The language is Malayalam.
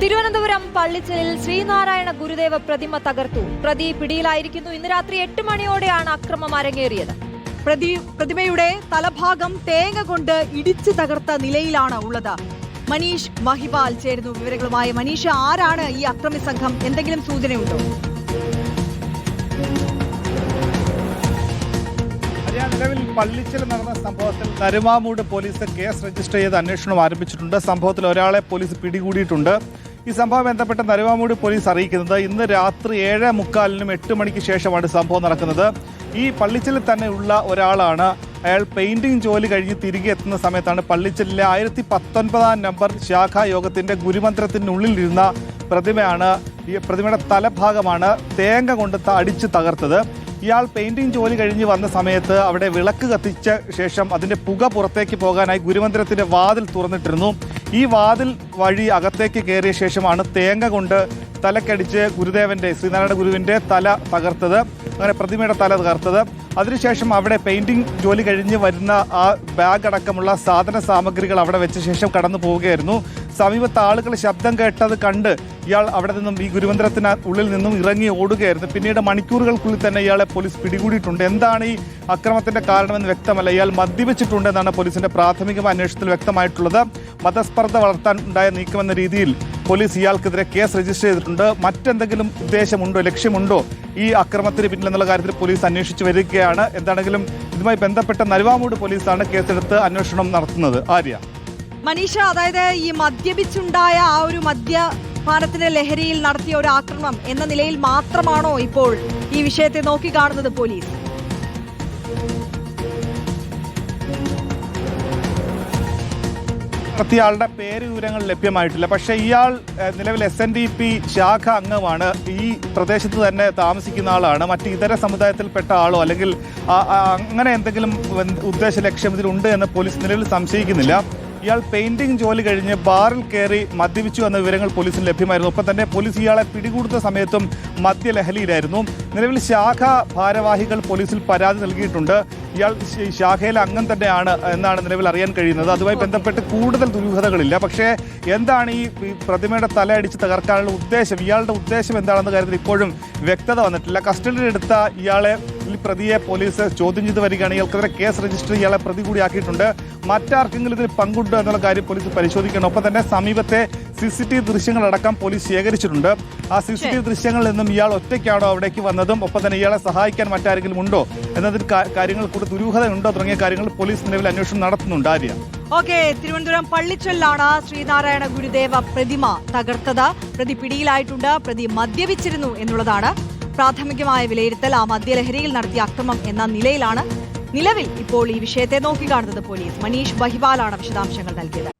തിരുവനന്തപുരം പള്ളിച്ചലിൽ ശ്രീനാരായണ ഗുരുദേവ പ്രതിമ തകർത്തു. പ്രതി പിടിയിലായിരിക്കുന്നു. ഇന്ന് രാത്രി എട്ട് മണിയോടെയാണ് അക്രമം അരങ്ങേറിയത്. പ്രതി പ്രതിമയുടെ തലഭാഗം തേങ്ങ കൊണ്ട് ഇടിച്ചു തകർത്ത നിലയിലാണ് ഉള്ളത്. മനീഷ് മഹിപാൽ ചേരുന്നു വിവരങ്ങളുമായി. മനീഷ് ആരാണ് ഈ അക്രമി സംഘം? എന്തെങ്കിലും സൂചനയുണ്ടോ? ഹരിയാന നിലവിൽ പള്ളിച്ചൽ നടന്ന സംഭവത്തിൽ നരുമാമൂട് പോലീസ് കേസ് രജിസ്റ്റർ ചെയ്ത് അന്വേഷണം ആരംഭിച്ചിട്ടുണ്ട്. സംഭവത്തിൽ ഒരാളെ പോലീസ് പിടികൂടിയിട്ടുണ്ട്. ഈ സംഭവം ബന്ധപ്പെട്ട് നരുമാമൂട് പോലീസ് അറിയിക്കുന്നത് ഇന്ന് രാത്രി ഏഴ് മുക്കാലിനും എട്ട് മണിക്ക് ശേഷമാണ് സംഭവം നടക്കുന്നത്. ഈ പള്ളിച്ചലിൽ തന്നെ ഉള്ള ഒരാളാണ്. അയാൾ പെയിന്റിംഗ് ജോലി കഴിഞ്ഞ് തിരികെ എത്തുന്ന സമയത്താണ് പള്ളിച്ചലിലെ ആയിരത്തി പത്തൊൻപതാം നമ്പർ ശാഖാ യോഗത്തിന്റെ ഗുരുമന്ത്രത്തിനുള്ളിൽ ഇരുന്ന പ്രതിമയാണ് ഈ പ്രതിമയുടെ തലഭാഗമാണ് തേങ്ങ കൊണ്ട് അടിച്ച് തകർത്തത്. ഇയാൾ പെയിന്റിംഗ് ജോലി കഴിഞ്ഞ് വന്ന സമയത്ത് അവിടെ വിളക്ക് കത്തിച്ച ശേഷം അതിന്റെ പുക പുറത്തേക്ക് പോകാനായി ഗുരുമന്ദിരത്തിന്റെ വാതിൽ തുറന്നിട്ടിരുന്നു. ഈ വാതിൽ വഴി അകത്തേക്ക് കയറിയ ശേഷമാണ് തേങ്ങ കൊണ്ട് തലക്കടിച്ച് ഗുരുദേവന്റെ ശ്രീനാരായണ ഗുരുവിന്റെ തല തകർത്തത്. അങ്ങനെ പ്രതിമയുടെ തല തകർത്തത്. അതിനുശേഷം അവിടെ പെയിന്റിംഗ് ജോലി കഴിഞ്ഞ് വരുന്ന ആ ബാഗ് അടക്കമുള്ള സാധന സാമഗ്രികൾ അവിടെ വെച്ച ശേഷം കടന്നു പോവുകയായിരുന്നു. സമീപത്ത് ആളുകൾ ശബ്ദം കേട്ടത് കണ്ട് ഇയാൾ അവിടെ നിന്നും ഈ ഗുരുവന്ദ്രത്തിന് ഉള്ളിൽ നിന്നും ഇറങ്ങി ഓടുകയായിരുന്നു. പിന്നീട് മണിക്കൂറുകൾക്കുള്ളിൽ തന്നെ ഇയാളെ പോലീസ് പിടികൂടിയിട്ടുണ്ട്. എന്താണ് ഈ അക്രമത്തിന്റെ കാരണമെന്ന് വ്യക്തമല്ല. ഇയാൾ മദ്യപിച്ചിട്ടുണ്ടെന്നാണ് പോലീസിന്റെ പ്രാഥമിക അന്വേഷണത്തിൽ വ്യക്തമായിട്ടുള്ളത്. മതസ്പർദ്ധ വളർത്താൻ ഉണ്ടായ നീക്കമെന്ന രീതിയിൽ പോലീസ് ഇയാൾക്കെതിരെ കേസ് രജിസ്റ്റർ ചെയ്തിട്ടുണ്ട്. മറ്റെന്തെങ്കിലും ഉദ്ദേശമുണ്ടോ ലക്ഷ്യമുണ്ടോ ഈ അക്രമത്തിന് പിന്നിലെന്നുള്ള കാര്യത്തിൽ പോലീസ് അന്വേഷിച്ചു വരികയാണ്. എന്താണെങ്കിലും ഇതുമായി ബന്ധപ്പെട്ട നരുവാമൂട് പോലീസാണ് കേസെടുത്ത് അന്വേഷണം നടത്തുന്നത്. ആര്യ? മനീഷ അതായത് ഈ മദ്യപിച്ചുണ്ടായ ആ ഒരു മദ്യപാനത്തിന്റെ ലഹരിയിൽ നടത്തിയ ഒരു ആക്രമണം എന്ന നിലയിൽ മാത്രമാണോ ഇപ്പോൾ ഈ വിഷയത്തെ നോക്കിക്കാണുന്നത് പോലീസ്? ഇയാളുടെ പേര് വിവരങ്ങൾ ലഭ്യമായിട്ടില്ല. പക്ഷെ ഇയാൾ നിലവിൽ എസ് എൻ ഡി പി ശാഖ അംഗമാണ്. ഈ പ്രദേശത്ത് തന്നെ താമസിക്കുന്ന ആളാണ്. മറ്റ് ഇതര സമുദായത്തിൽപ്പെട്ട ആളോ അല്ലെങ്കിൽ അങ്ങനെ എന്തെങ്കിലും ഉദ്ദേശ ലക്ഷ്യം ഇതിലുണ്ട് എന്ന് പോലീസ് നിലവിൽ സംശയിക്കുന്നില്ല. ഇയാൾ പെയിന്റിംഗ് ജോലി കഴിഞ്ഞ് ബാറിൽ കയറി മദ്യപിച്ചു എന്ന വിവരങ്ങൾ പോലീസിന് ലഭ്യമായിരുന്നു. ഒപ്പം തന്നെ പോലീസ് ഇയാളെ പിടികൂടുന്ന സമയത്തും മദ്യലഹരിയിലായിരുന്നു നിലവിൽ ശാഖ ഭാരവാഹികൾ പോലീസിൽ പരാതി നൽകിയിട്ടുണ്ട്. ഇയാൾ ശാഖയിലെ അംഗം തന്നെയാണ് എന്നാണ് നിലവിൽ അറിയാൻ കഴിയുന്നത്. അതുമായി ബന്ധപ്പെട്ട് കൂടുതൽ ദുരൂഹതകളില്ല. പക്ഷേ എന്താണ് ഈ പ്രതിമയുടെ തല അടിച്ച് തകർക്കാനുള്ള ഉദ്ദേശം? ഇയാളുടെ ഉദ്ദേശം എന്താണെന്ന കാര്യത്തിൽ ഇപ്പോഴും വ്യക്തത വന്നിട്ടില്ല. കസ്റ്റഡിയിലെടുത്ത ഇയാളെ പ്രതിയെ പോലീസ് ചോദ്യം ചെയ്ത് വരികയാണ്. ഇയാൾക്കെതിരെ കേസ് രജിസ്റ്റർ ഇയാളെ പ്രതി കൂടിയാക്കിയിട്ടുണ്ട് മറ്റാർക്കെങ്കിലും ഇതിൽ പങ്കുണ്ടോ എന്നുള്ള കാര്യം പോലീസ് പരിശോധിക്കണം. ഒപ്പം തന്നെ സമീപത്തെ സി സി ടി വി ദൃശ്യങ്ങളടക്കം പോലീസ് ശേഖരിച്ചിട്ടുണ്ട്. ആ സി സി ടി വി ദൃശ്യങ്ങളിൽ നിന്നും ഇയാൾ ഒറ്റയ്ക്കാണോ അവിടേക്ക് വന്നതും ഒപ്പം തന്നെ ഇയാളെ സഹായിക്കാൻ മറ്റാരെങ്കിലും ഉണ്ടോ? എന്നതിൽ കാര്യങ്ങൾ കൂടുതൽ ദുരൂഹത ഉണ്ടോ തുടങ്ങിയ കാര്യങ്ങൾ പോലീസ് നിലവിൽ അന്വേഷണം നടത്തുന്നുണ്ട്. ആര്യ? ഓക്കെ തിരുവനന്തപുരം പള്ളിച്ചൊല്ലാണ് ശ്രീനാരായണ ഗുരുദേവ പ്രതിമ തകർത്തത്. പ്രതി പിടിയിലായിട്ടുണ്ട്. പ്രതി മദ്യപിച്ചിരുന്നു എന്നുള്ളതാണ് പ്രാഥമികമായ വിലയിരുത്തൽ ആ മദ്യലഹരിയിൽ നടത്തിയ അക്രമം എന്ന നിലയിലാണ് നിലവിൽ ഇപ്പോൾ ഈ വിഷയത്തെ നോക്കിക്കാണുന്നത് പോലീസ്. മനീഷ് ബഹിവാലാണ് വിശദാംശങ്ങൾ നൽകിയത്.